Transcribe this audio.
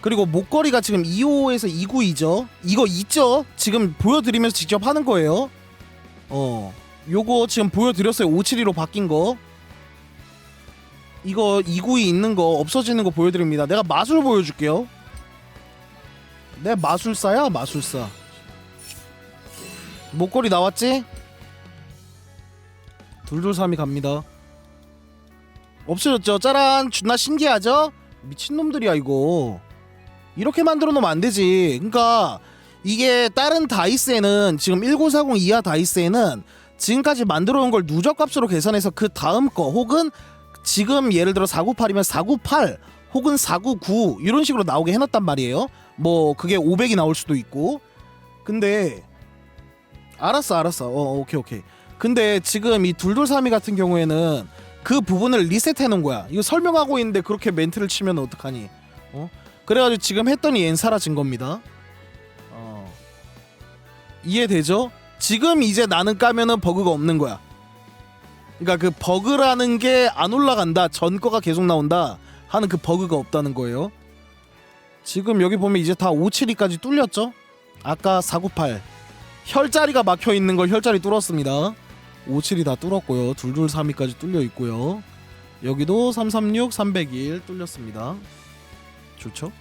그리고 목걸이가 지금 25에서 29이죠. 이거 있죠? 지금 보여드리면서 직접 하는 거예요. 어, 요거 지금 보여드렸어요. 572로 바뀐 거. 이거 29이 있는 거 없어지는 거 보여드립니다. 내가 마술 보여줄게요. 내 마술사야 마술사. 목걸이 나왔지? 둘둘삼이 갑니다. 없어졌죠. 짜란 존나 신기하죠? 미친놈들이야 이거. 이렇게 만들어 놓으면 안 되지. 그러니까 이게 다른 다이스에는 지금 1940 이하 다이스에는 지금까지 만들어 온 걸 누적값으로 계산해서 그 다음 거 혹은 지금 예를 들어 498이면 498 혹은 499 이런 식으로 나오게 해놨단 말이에요. 뭐 그게 500이 나올 수도 있고. 근데 알았어 알았어. 어 오케이 오케이. 근데 지금 이 둘둘삼이 같은 경우에는 그 부분을 리셋해 놓은 거야. 이거 설명하고 있는데 그렇게 멘트를 치면 어떡하니? 어? 그래가지고 지금 했더니 얜 사라진 겁니다. 어. 이해되죠? 지금 이제 나는 까면은 버그가 없는 거야. 그러니까 그 버그라는 게 안 올라간다. 전 거가 계속 나온다. 하는 그 버그가 없다는 거예요. 지금 여기 보면 이제 다 572까지 뚫렸죠? 아까 498 혈자리가 막혀 있는 걸 혈자리 뚫었습니다. 57이 다 뚫었고요. 둘둘 3위까지 뚫려 있고요. 여기도 336, 301 뚫렸습니다. 좋죠?